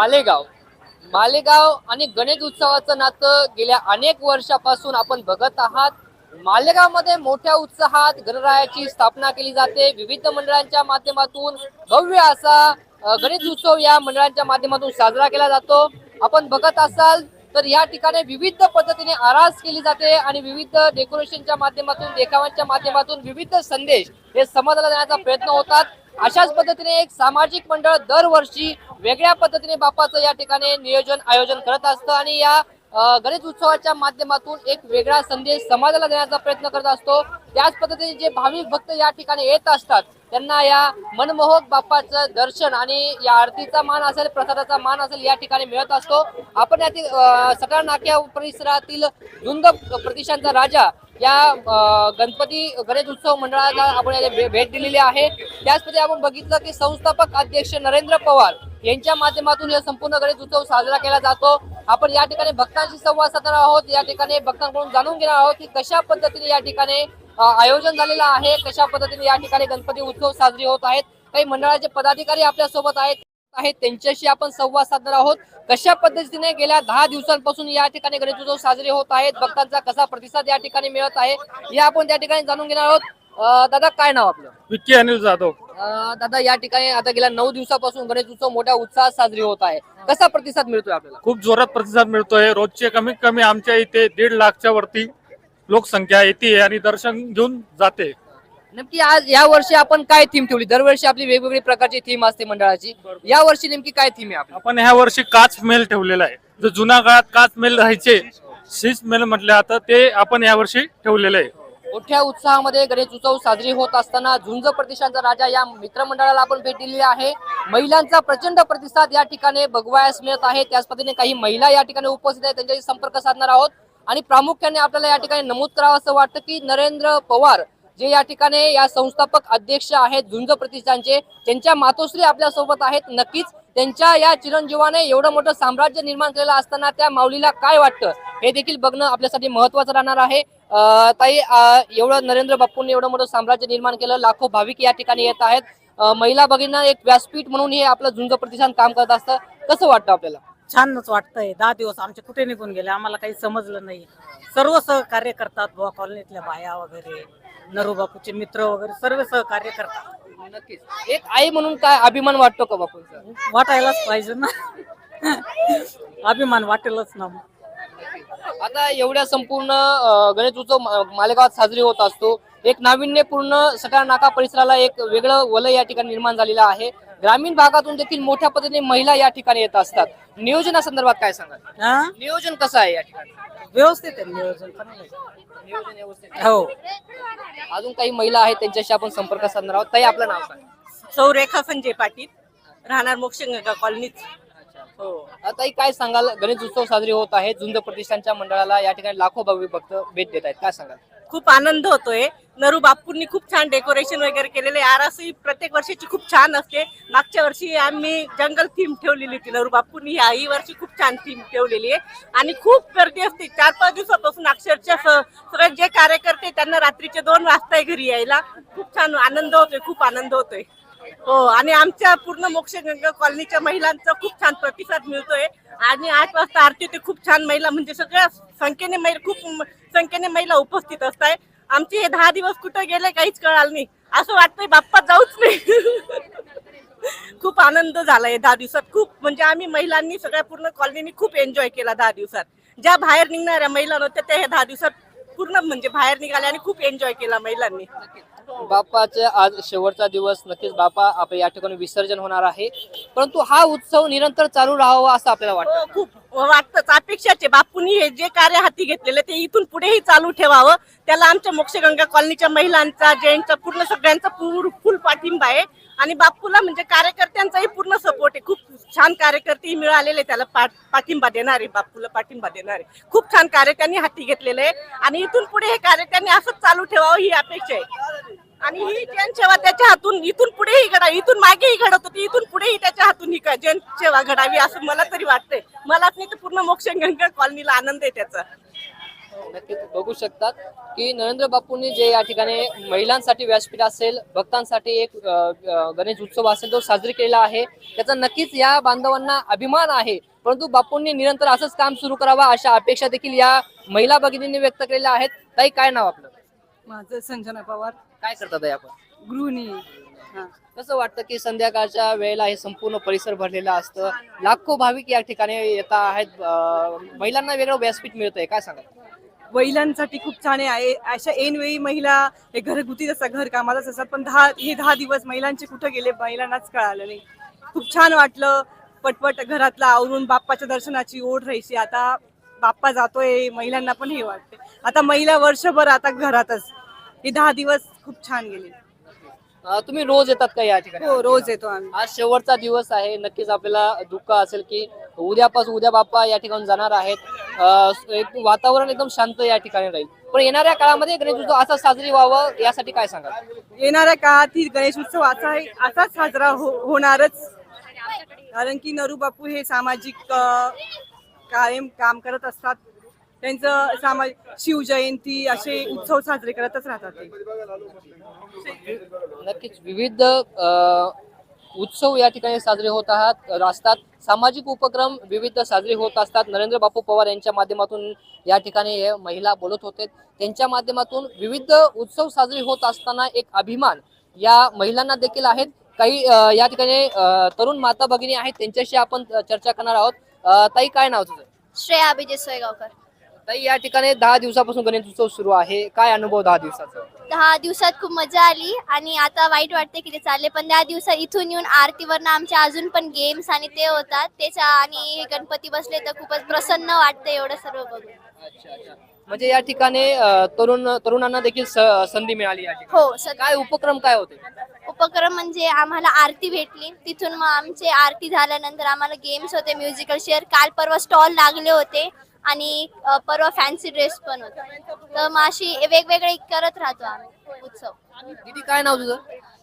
मालेगाव. मालेगाव आणि गणेश उत्सवाचं नातं गेल्या अनेक वर्षापासून आपण बघत आहात. मालेगावमध्ये मोठ्या उत्साहात गणरायाची स्थापना केली जाते. विविध मंडळांच्या माध्यमातून भव्य असा गणेश उत्सव या मंडळांच्या माध्यमातून साजरा केला जातो. आपण बघत असाल तर या ठिकाणी विविध पद्धतीने आरास केली जाते आणि विविध डेकोरेशनच्या माध्यमातून देखावांच्या माध्यमातून विविध संदेश हे समाजाला देण्याचा प्रयत्न होतात. अशाच पद्धतीने एक सामाजिक मंडळ दरवर्षी वेगळ्या पद्धतीने बापाचं या ठिकाणी नियोजन आयोजन करत असतं आणि या गणेश उत्सवाच्या माध्यमातून एक वेगळा संदेश समाजाला देण्याचा प्रयत्न करत असतो. त्याच पद्धतीने जे भाविक भक्त या ठिकाणी येत असतात त्यांना या मनमोहक बाप्पाचं दर्शन आणि या आरतीचा मान असेल प्रसादाचा मान असेल या ठिकाणी मिळत असतो. आपण यातील सकाळ नाक्या परिसरातील झुंद प्रदेशांचा राजा या गणपती गणेश उत्सव मंडळाला आपण याला भे- भेट दिलेली आहे. त्याच आपण बघितलं की संस्थापक अध्यक्ष नरेंद्र पवार यांच्या माध्यमातून या संपूर्ण गणेश उत्सव साजरा केला जातो. आपण या ठिकाणी भक्तांशी संवाद साधणार आहोत. या ठिकाणी भक्तांकडून जाणून घेणार आहोत की कशा पद्धतीने या ठिकाणी आयोजन झालेलं आहे. कशा पद्धतीने या ठिकाणी गणपती उत्सव साजरे होत आहेत. काही मंडळाचे पदाधिकारी आपल्यासोबत आहेत. आहेत. त्यांच्याशी आपण संवाद साधणार आहोत. कशा पद्धतीने गेल्या दहा दिवसांपासून या ठिकाणी गणेश उत्सव साजरे होत आहेत? भक्तांचा कसा प्रतिसाद या ठिकाणी मिळत आहे? हे आपण त्या ठिकाणी जाणून घेणार आहोत. दादा काय नाव आपलं? विक्की अनिल जाधव. दादा या ठिकाणी आता गेल्या नऊ दिवसापासून गणेश उत्सव मोठ्या उत्साहात साजरी होत आहे. कसा प्रतिसाद मिळतोय आपल्याला? खूप जोरात प्रतिसाद मिळतोय. रोजचे कमीत कमी आमच्या इथे दीड लाखच्या वरती लोकसंख्या येते आणि दर्शन घेऊन जाते. नेमकी आज या वर्षी आपण काय थीम ठेवली? दरवर्षी आपली वेगवेगळी प्रकारची थीम असते मंडळाची. या वर्षी नेमकी काय थीम आहे आपली? आपण ह्या वर्षी काच मेल ठेवलेला आहे. जो जुन्या काळात काच मेल राहायचे शीस मेल म्हटले आता ते आपण या वर्षी ठेवलेलं आहे. मोठ्या उत्साहामध्ये गणेश उत्सव साजरी होत असताना झुंज प्रदेशांचा राजा या मित्रमंडळाला आपण भेट दिलेली आहे. महिलांचा प्रचंड प्रतिसाद या ठिकाणी बघवायस मिळत आहे. त्याच पद्धतीने काही महिला या ठिकाणी उपस्थित आहेत त्यांच्याशी संपर्क साधणार आहोत. आणि प्रामुख्याने आपल्याला या ठिकाणी नमूद करावं असं वाटतं की नरेंद्र पवार जे या ठिकाणी या संस्थापक अध्यक्ष आहेत झुंज प्रतिष्ठानचे त्यांच्या मातोश्री आपल्यासोबत आहेत. नक्कीच त्यांच्या या चिरंजीवाने एवढं मोठं साम्राज्य निर्माण केलेलं असताना त्या माऊलीला काय वाटतं हे देखील बघणं आपल्यासाठी महत्वाचं राहणार आहे. ताई एवढं नरेंद्र बाप्पूंनी एवढं मोठं साम्राज्य निर्माण केलं लाखो भाविक या ठिकाणी येत आहेत. महिला भगिनींना एक व्यासपीठ म्हणून हे आपलं झुंज प्रतिष्ठान काम करत असतं. कसं वाटतं आपल्याला? छानच वाटतंय. दहा दिवस आमचे कुठे निघून गेले? आम्हाला काही समजलं नाही. सर्व सहकार्य करतात बुवा कॉलनीतल्या बाया वगैरे. नरू बापूचे मित्र वगैरे सर्व सहकार्य करतात. नक्कीच. एक आई म्हणून काय अभिमान वाटतो का बापूंचा? वाटायलाच पाहिजे ना. अभिमान वाटेलच ना. आता एवढ्या संपूर्ण अं, गणेश उत्सव मा- मालेगावात साजरी होत असतो. एक नाविन्यपूर्ण सटाणा नाका परिसराला एक वेगळं वलय या ठिकाणी निर्माण झालेलं आहे. ग्रामीण भागातून देखील मोठ्या पद्धतीने महिला या ठिकाणी येत असतात. नियोजनासंदर्भात काय सांगाल? हा? नियोजन कसं आहे या ठिकाणी? व्यवस्थित आहे नियोजन चांगलं आहे. नियोजन व्यवस्थित आहे. हो. अजून काही महिला आहेत त्यांच्याशी आपण संपर्क साधणार आहोत. ताई आपलं नाव सांगा. सौ रेखा संजय पाटील. राहणार मोक्षंगा कॉलनीत. हो आता ताई काय सांगाल? गणेश उत्सव साजरी होत आहे झुंज प्रतिष्ठानच्या मंडळाला या ठिकाणी लाखो भाविक भक्त भेट देत आहेत. काय सांगाल? खूप आनंद होतोय. नरू बापूंनी खूप छान डेकोरेशन वगैरे केलेले. आरासही प्रत्येक वर्षाची खूप छान असते. मागच्या वर्षी आम्ही जंगल थीम ठेवलेली होती. नरू बापूंनी ह्या ही वर्षी खूप छान थीम ठेवलेली आहे. आणि खूप गर्दी असते. चार पाच दिवसापासून अक्षरशः स- सगळे जे कार्यकर्ते त्यांना रात्रीचे दोन वाजता घरी यायला. खूप छान आनंद होतोय. खूप आनंद होतोय. हो आणि आमच्या पूर्ण मोक्षगंगा कॉलनीच्या महिलांचा खूप छान प्रतिसाद मिळतोय. आणि आठ वाजता आरती होते. खूप छान महिला म्हणजे सगळ्या संख्येने महिला खूप संख्येने महिला उपस्थित असताय. आमचे हे दहा दिवस कुठे गेले काहीच कळाल नाही. असं वाटतंय बाप्पा जाऊच नाही. खूप आनंद झालाय दहा दिवसात. खूप म्हणजे आम्ही महिलांनी सगळ्या पूर्ण कॉलनीनी खूप एन्जॉय केला दहा दिवसात. ज्या बाहेर निघणाऱ्या महिला नव्हत्या त्या ह्या दहा दिवसात पूर्ण म्हणजे बाहेर निघाल्या आणि खूप एन्जॉय केला महिलांनी. बाप्पाचा आज शेवटचा दिवस नक्कीच बाप्पा आपल्या या ठिकाणी विसर्जन होणार आहे. परंतु हा उत्सव निरंतर चालू राहावा असं आपल्याला वाटतं. हो, खूप वाटतंच. अपेक्षाचे बापूंनी हे जे कार्य हाती घेतलेले ते इथून पुढेही चालू ठेवावं. त्याला आमच्या मोक्षगंगा कॉलनीच्या महिलांचा जेंट्सचा पूर्ण सगळ्यांचा पूर फुल पाठिंबा आहे. आणि बापूला म्हणजे कार्यकर्त्यांचाही पूर्ण सपोर्ट आहे. खूप छान कार्यकर्ते मिळालेले त्याला पाठ पाठिंबा देणारे बापूला पाठिंबा देणारे. खूप छान कार्यकर्त्यांनी हाती घेतलेले आहे. आणि इथून पुढे हे कार्यकर्त्यांनी असंच चालू ठेवावं ही अपेक्षा आहे. आणि ही जनसेवा त्याच्या हातून इथून पुढेही घडावी इथून मागेही घडत होती इथून पुढेही त्याच्या हातून ही का- जनसेवा घडावी असं मला तरी वाटतंय. मलाच नाही तर पूर्ण मोक्षगंगा कॉलनीला आनंद आहे त्याचा. नक्कीच बघू शकतात की नरेंद्र बापूंनी जे या ठिकाणी महिलांसाठी व्यासपीठ असेल भक्तांसाठी एक गणेश उत्सव असेल तो साजरी केलेला आहे. त्याचा नक्कीच या बांधवांना अभिमान आहे. परंतु बापूंनी निरंतर असंच काम सुरू करावा अशा अपेक्षा देखील या महिला भगिनींनी व्यक्त केलेल्या आहेत. ताई काय नाव आपलं? माझं संजना पवार. काय करतात आपण? गृहिणी. कसं वाटतं की संध्याकाळच्या वेळेला हे संपूर्ण परिसर भरलेलं असतं? लाखो भाविक या ठिकाणी येत आहेत. महिलांना वेगळं व्यासपीठ मिळतंय. काय सांगा महिलांसाठी खूप छान आहे. अशा ऐनवेळी महिला हे घरगुतीच असतात घर कामातच असतात पण दहा हे दहा दिवस महिलांचे कुठे गेले महिलांनाच कळालं नाही. खूप छान वाटलं पटपट घरातला आवरून बाप्पाच्या दर्शनाची ओढ राहायची. आता बाप्पा जातोय महिलांना पण हे वाटते आता महिला वर्षभर आता घरातच. हे दहा दिवस खूप छान गेले. अ, तुम्ही रोज येतात का या ठिकाणी? हो रोज येतो आम्ही. आज शेवटचा दिवस आहे. नक्कीच आपल्याला दुःख असेल की उद्यापासून उद्या बाप्पा या ठिकाणी जाणार आहेत. एक वातावरण एकदम शांत या ठिकाणी राहील. पण येणाऱ्या काळामध्ये गणेश उत्सव असा साजरी व्हावं यासाठी काय सांगा येणाऱ्या काळात ही गणेश उत्सव असा असाच साजरा हो होणारच. कारण की नरू बापू हे सामाजिक कायम काम करत असतात. त्यांचं सामाजिक शिवजयंती असे उत्सव साजरे करतच राहतात नक्कीच. विविध उत्सव या ठिकाणी साजरे होत आहात. असतात सामाजिक उपक्रम विविध साजरे होत असतात. नरेंद्र बापू पवार यांच्या माध्यमातून या ठिकाणी महिला बोलत होते. त्यांच्या माध्यमातून विविध उत्सव साजरे होत असताना एक अभिमान या महिलांना देखील आहेत. काही या ठिकाणी तरुण माता भगिनी आहेत. त्यांच्याशी आपण चर्चा करणार आहोत. ताई काय नाव तुझं? श्रेया अभिजित सोयगावकर. ताई या ठिकाणी दहा दिवसापासून गणेश उत्सव सुरू आहे. काय अनुभव दहा दिवसाचा? दहा दिवसात खूप मजा आली आणि आता वाईट वाटते की ते चालले पण दहा दिवसात इथून येऊन आरतीवरनं आमच्या अजून पण गेम्स आणि ते होतात. त्याच्या आणि हे गणपती बसले तर खूपच प्रसन्न वाटतं एवढं सर्व बघून. म्हणजे या ठिकाणी अ, तरुण तरुणांना देखील स- संधी मिळाली या ठिकाणी. हो काय उपक्रम काय होते? उपक्रम म्हणजे आम्हाला आरती भेटली. तिथून मग आमचे आरती झाल्यानंतर आम्हाला गेम्स होते म्युझिकल शेअर काल परवा स्टॉल लागले होते. आणि परवा फॅन्सी ड्रेस पण होता. तर मग अशी वेगवेगळे करत राहतो आम्ही उत्सव. दीदी काय नाव तुझं?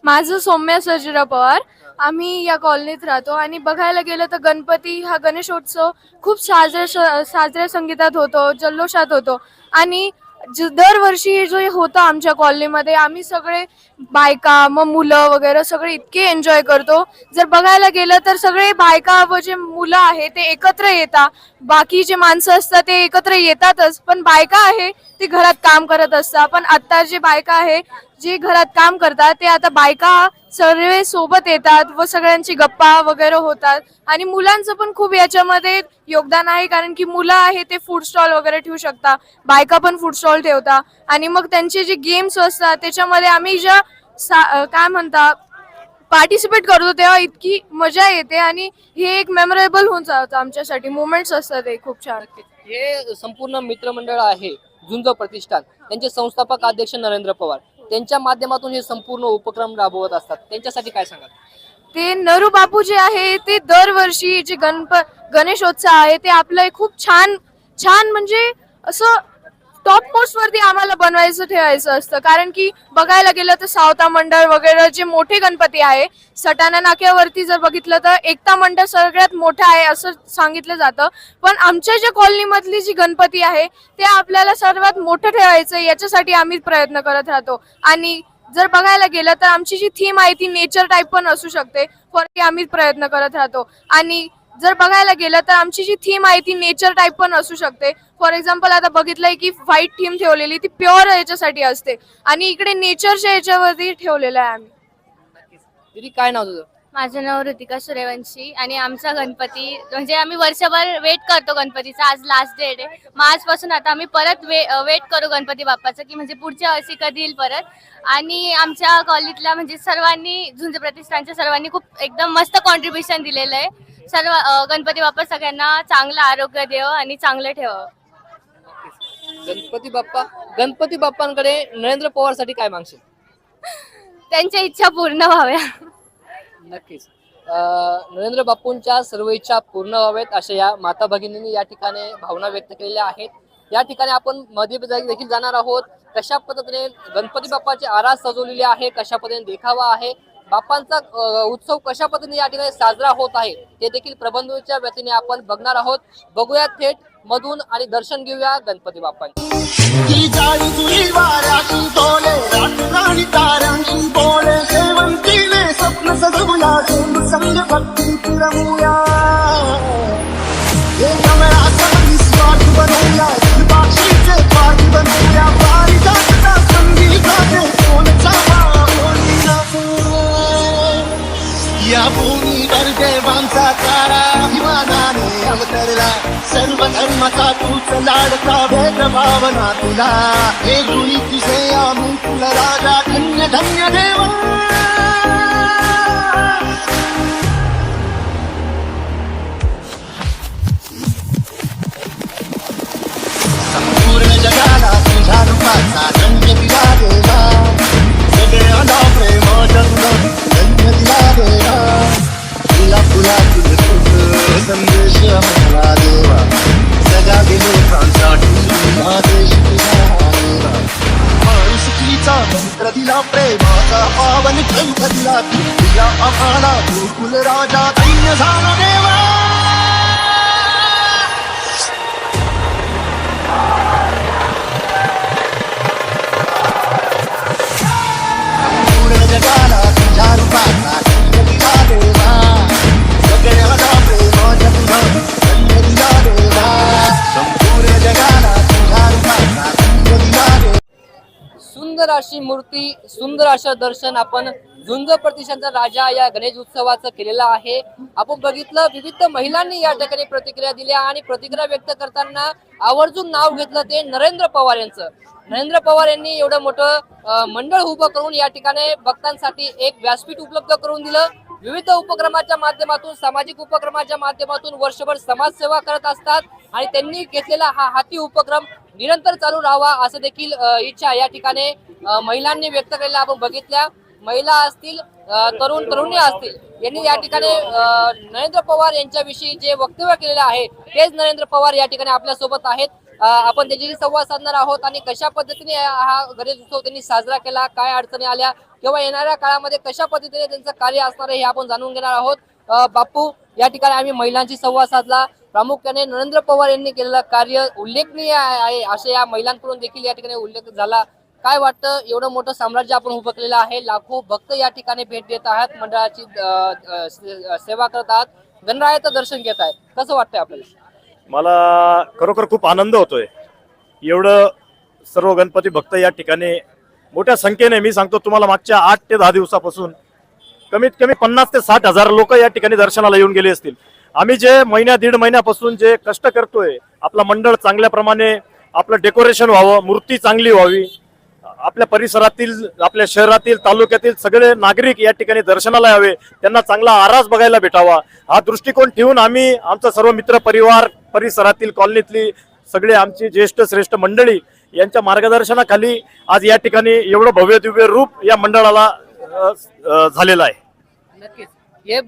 माझं सौम्या सर्जिराव पवार. आम्ही या कॉलनीत राहतो आणि बघायला गेलं तर गणपती हा गणेशोत्सव खूप साजऱ्या साजऱ्या संगीतात होतो जल्लोषात होतो. आणि दरवर्षी जो होतं आमच्या कॉलनीमध्ये आम्ही सगळे बायका मग मुलं वगैरे सगळे इतके एन्जॉय करतो. जर बघायला गेलं तर सगळे बायका व जे मुलं आहे ते एकत्र येतात. बाकी जे माणसं असतात ते एकत्र येतातच पण बायका आहे ते घरात काम करत असतात. पण आता जे बायका आहे जे घरात काम करतात ते आता बायका सर्व सोबत येतात व सगळ्यांची गप्पा वगैरे होतात. आणि मुलांचं पण खूप याच्यामध्ये योगदान आहे कारण की मुलं आहे ते फूड स्टॉल वगैरे ठेवू शकतात बायका पण फूड स्टॉल ठेवतात आणि मग त्यांचे जे गेम्स असतात त्याच्यामध्ये आम्ही ज्या काय म्हणता पार्टिसिपेट करतो तेव्हा इतकी मजा येते आणि हे एक मेमोरेबल होऊन जातं आमच्यासाठी. मुमेंट्स असतात ते खूप छान. हे संपूर्ण मित्रमंडळ आहे झुंज प्रतिष्ठान. त्यांचे संस्थापक अध्यक्ष नरेंद्र पवार. त्यांच्या माध्यमातून हे संपूर्ण उपक्रम राबवत असतात. त्यांच्यासाठी काय सांगाल? ते नरू बापू जे आहे ते दरवर्षी जे गणप गणेशोत्सव आहे ते आपलं खूप छान छान म्हणजे असं टॉप मोस्ट वरती आम्हाला बनवायचं ठेवायचं असतं. कारण की बघायला गेलं तर सावता मंडळ वगैरे जे मोठे गणपती आहे सटाणा नाक्यावरती जर बघितलं तर एकता मंडळ सगळ्यात मोठं आहे असं सांगितलं जातं. पण आमच्या ज्या कॉलनीमधली जी गणपती आहे ते आपल्याला सर्वात मोठं ठेवायचं याच्यासाठी आम्ही प्रयत्न करत राहतो. आणि जर बघायला गेलं तर आमची जी थीम आहे ती नेचर टाईप पण असू शकते. फॉर आम्ही प्रयत्न करत राहतो. आणि जर बघायला गेलं तर आमची जी थीम आहे ती नेचर टाईप पण असू शकते. फॉर एक्झाम्पल आता बघितलंय की व्हाईट थीम ठेवलेली ती प्युअर याच्यासाठी असते. आणि इकडे नेचरच्या याच्यावरती ठेवलेलं आहे आम्ही. दीदी काय नाव तुझं? माझं नाव ऋतिका सूर्यवंशी आणि आमचा गणपती म्हणजे आम्ही वर्षभर वेट करतो गणपतीचा. आज लास्ट डेट आहे. मग आजपासून आता आम्ही परत वे वेट करू गणपती बाप्पाचं की म्हणजे पुढच्या वर्षी कधी येईल परत. आणि आमच्या कॉलनीतल्या म्हणजे सर्वांनी झुंज प्रतिष्ठानच्या सर्वांनी खूप एकदम मस्त कॉन्ट्रीब्युशन दिलेलं आहे. सर्व अं, गणपती बाप्पा सगळ्यांना चांगलं आरोग्य देव आणि चांगलं ठेवावं. गणपती बाप्पा गणपती बाप्पांकडे नरेंद्र पवारसाठी काय मागशील? त्यांच्या इच्छा पूर्ण व्हाव्या. नक्कीच. अं, नरेंद्र बापूंच्या सर्व इच्छा पूर्ण व्हावेत अशा या माता भगिनींनी या ठिकाणी भावना व्यक्त केलेल्या आहेत. या ठिकाणी आपण मध्ये देखील जाणार आहोत. कशा पद्धतीने गणपती बाप्पाची आरास सजवलेली आहे कशा पद्धतीने देखावा आहे बाप्पांचा अं, उत्सव कशा पद्धतीने या ठिकाणी साजरा होत आहे ते देखील प्रबंधूच्या वतीने आपण बघणार आहोत. बघूया थेट मधून आणि दर्शन घेऊया गणपती बाप्पांची. धर्माचा तूच लाडका भेद भावना तुला. हे गुणी तुझे आम्ही तुला राजा धन्य धन्य देवा. संपूर्ण जगाला तुझ्या रूपाचा धन्य दिला देवा. सगळ्यांना प्रेम तुला धन्य दिला देवा. तुला तुला तुझे संदेश मला देवा. माणुसकीचा मंत्र दिला प्रेमाचा पावन ग्रंथ दिला तुझ्या आम्हाला गोकुल राजा दैन्य झाला देवा. अशी मूर्ती सुंदर असं दर्शन आपण झुंज प्रतिष्ठानचा राजा या गणेश उत्सवाचं केलेलं आहे. आपण बघितलं विविध महिलांनी या ठिकाणी प्रतिक्रिया दिल्या आणि प्रतिक्रिया व्यक्त करताना आवर्जून नाव घेतलं ते नरेंद्र पवार यांचं. नरेंद्र पवार यांनी एवढं मोठं मंडळ उभं करून या ठिकाणी भक्तांसाठी एक व्यासपीठ उपलब्ध करून दिलं. विविध उपक्रमाच्या माध्यमातून सामाजिक उपक्रमाच्या माध्यमातून वर्षभर समाजसेवा करत असतात आणि त्यांनी घेतलेला हा हाती उपक्रम निरंतर चालू राहावा असं देखील इच्छा या ठिकाणी महिलांनी व्यक्त केलेल्या आपण बघितल्या महिला असतील तरुण तरुणी असतील यांनी या ठिकाणी नरेंद्र पवार यांच्याविषयी जे वक्तव्य केलेलं आहे तेच नरेंद्र पवार या ठिकाणी आपल्यासोबत आहेत. आपण त्यांच्याशी संवाद साधणार आहोत आणि कशा पद्धतीने हा गणेश उत्सव त्यांनी साजरा केला काय अडचणी आल्या किंवा येणाऱ्या काळामध्ये कशा पद्धतीने त्यांचं कार्य असणार आहे हे आपण जाणून घेणार आहोत. बापू या ठिकाणी आम्ही महिलांशी संवाद साधला. प्रामुख्याने नरेंद्र पवार यांनी केलेलं कार्य उल्लेखनीय आहे असे या महिलांकडून देखील या ठिकाणी उल्लेख झाला. काय वाटतं? एवढं मोठं साम्राज्य आपण उभं केलेलं आहे. लाखो भक्त या ठिकाणी भेट देत आहात मंडळाची सेवा करत आहात गणरायाचं दर्शन घेत आहेत. कसं वाटतंय आपल्याला? मला खरोखर खूप आनंद होतोय. एवढं सर्व गणपती भक्त या ठिकाणी मोठ्या संख्येने मी सांगतो तुम्हाला मागच्या आठ ते दहा दिवसापासून कमीत कमी पन्नास ते साठ हजार लोक या ठिकाणी दर्शनाला येऊन गेले असतील. आम्ही जे महिन्या दीड महिन्यापासून जे कष्ट करतोय आपला मंडळ चांगल्या प्रमाणे आपलं डेकोरेशन व्हावं मूर्ती चांगली व्हावी आपल्या परिसरातील आपल्या शहरातील तालुक्यातील सगळे नागरिक या ठिकाणी दर्शनाला यावे. त्यांना चांगला आरास बघायला भेटावा. हा दृष्टिकोन ठेवून आम्ही आमचा सर्व मित्र परिवार परिसरातील कॉलनीतली सगळे आमची ज्येष्ठ श्रेष्ठ मंडळी यांच्या मार्गदर्शनाखाली आज या ठिकाणी एवढं भव्य दिव्य रूप या मंडळाला झालेलं आहे. नक्कीच. हे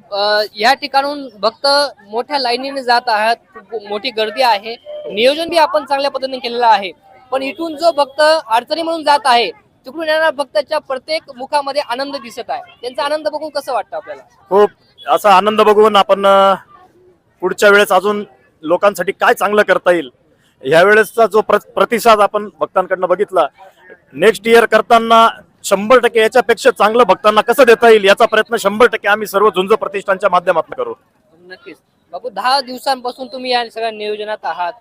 या ठिकाणून भक्त मोठ्या लाईनीने जात आहात. खूप मोठी गर्दी आहे. नियोजन बी आपण चांगल्या पद्धतीने केलेलं आहे. पण इथून जो भक्त अडचणी म्हणून जात आहे तिकडून येणाऱ्या भक्ताच्या प्रत्येक मुखामध्ये आनंद दिसत आहे. त्यांचा आनंद बघून कसं वाटतं आपल्याला? खूप असा आनंद बघून आपण अ, पुढच्या वेळेस अजून लोकांसाठी काय चांगलं करता येईल ह्या वेळेसचा जो प्र- प्रतिसाद आपण भक्तांकडनं बघितला नेक्स्ट इयर करताना शंभर टक्के याच्यापेक्षा चांगलं भक्तांना कसं देता येईल याचा प्रयत्न शंभर टक्के आम्ही सर्व झुंज प्रतिष्ठानच्या माध्यमातून करू. नक्कीच. बाबू दहा दिवसांपासून तुम्ही या सगळ्या नियोजनात आहात.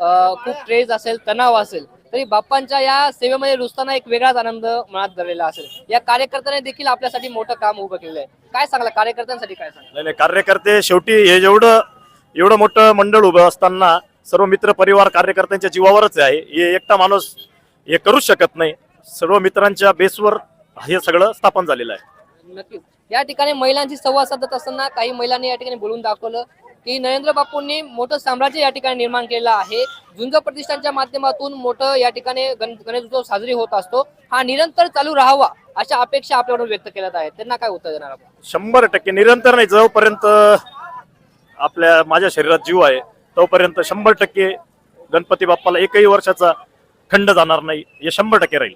अ, खूप ट्रेस असेल तणाव असेल. तरी बाप्पांच्या या सेवेमध्ये रुजताना एक वेगळाच आनंद मनात धरलेला असेल. या कार्यकर्त्याने देखील आपल्यासाठी मोठं काम उभं केलेलं आहे. काय सांगला? कार्यकर्त्यांसाठी काय सांगला? नाही नाही कार्यकर्ते शेवटी हे जेवढं एवढं मोठं मंडळ उभं असताना सर्व मित्र परिवार कार्यकर्त्यांच्या जीवावरच आहे. हे एकटा माणूस हे करूच शकत नाही. सर्व मित्रांच्या बेसवर हे सगळं स्थापन झालेलं आहे. नक्कीच. या ठिकाणी महिलांशी संवाद साधत असताना काही महिलांनी या ठिकाणी बोलून दाखवलं. की नरेंद्र बापूंनी मोठं साम्राज्य या ठिकाणी निर्माण केलेलं आहे. झुंज प्रतिष्ठानच्या माध्यमातून मोठं या ठिकाणी गण गणेश उत्सव साजरी होत असतो. हा निरंतर चालू राहावा अशा अपेक्षा आपल्याकडून व्यक्त केल्यात आहेत. त्यांना काय उत्तर देणार आपण? शंभर टक्के निरंतर नाही. जोपर्यंत आपल्या माझ्या शरीरात जीव आहे तोपर्यंत शंभर टक्के गणपती बाप्पाला एकही वर्षाचा खंड जाणार नाही. हे शंभर टक्के राहील.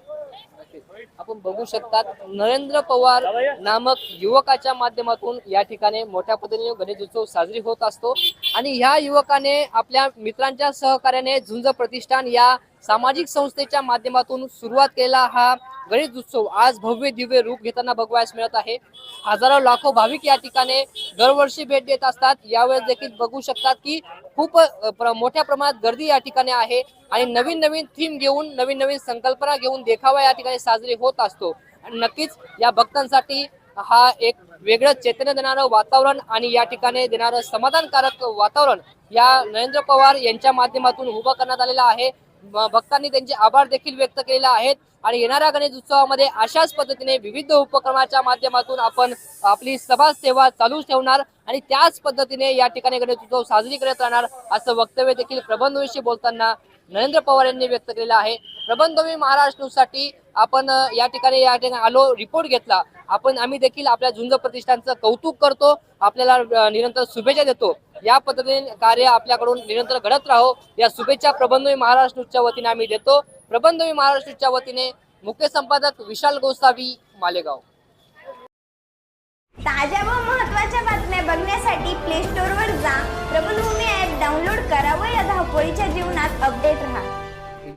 आपण बघू शकतात नरेंद्र पवार नामक युवकाच्या माध्यमातून या ठिकाणी मोठ्या पद्धतीने गणेश उत्सव साजरी होत असतो. आणि ह्या युवकाने आपल्या मित्रांच्या सहकार्याने झुंज प्रतिष्ठान या सामाजिक संस्थेच्या माध्यमातून सुरुवात केलेला हा गणेश उत्सव. आज भव्य दिव्य रूप घेताना बघवायस मिळत आहे. हजारो लाखो भाविक या ठिकाणी दरवर्षी भेट देत असतात. यावेळेस देखील बघू शकतात की खूप प्र- मोठ्या प्रमाणात गर्दी या ठिकाणी आहे आणि नवीन नवीन थीम घेऊन नवीन नवीन संकल्पना घेऊन देखावा या ठिकाणी साजरी होत असतो. आणि नक्कीच या भक्तांसाठी हा एक वेगळं चैतन्य देणारं वातावरण आणि या ठिकाणी देणारं समाधानकारक वातावरण या नरेंद्र पवार यांच्या माध्यमातून उभं करण्यात आलेलं आहे. भक्तांनी त्यांचे आभार देखील व्यक्त केलेले आहेत. आणि येणाऱ्या गणेश उत्सवामध्ये अशाच पद्धतीने विविध उपक्रमाच्या माध्यमातून आपण आपली सभा सेवा चालू ठेवणार आणि त्याच पद्धतीने या ठिकाणी गणेश उत्सव साजरी करत राहणार असं वक्तव्य देखील प्रबंधविषयी बोलताना नरेंद्र पवार यांनी व्यक्त केलेलं आहे. प्रबंधवी महाराष्ट्रसाठी आपण या ठिकाणी या ठिकाणी आलो रिपोर्ट घेतला. आपण आम्ही देखील आपल्या झुंज प्रतिष्ठानचं कौतुक करतो. आपल्याला निरंतर शुभेच्छा देतो. या पद्धतीने कार्य आपल्याकडून निरंतर घडत राहो. या शुभेच्छा प्रबंधवी महाराष्ट्र न्यूजच्या वतीने आम्ही देतो. प्रबंधवी महाराष्ट्र न्यूजच्या वतीने मुख्य संपादक विशाल गोसावी मालेगाव. ताज्या व महत्त्वाच्या बातम्या बघण्यासाठी प्ले स्टोअरवर जा. प्रबलभूमी ऍप डाउनलोड करा व या धावपळीच्या जीवनात अपडेट राहा.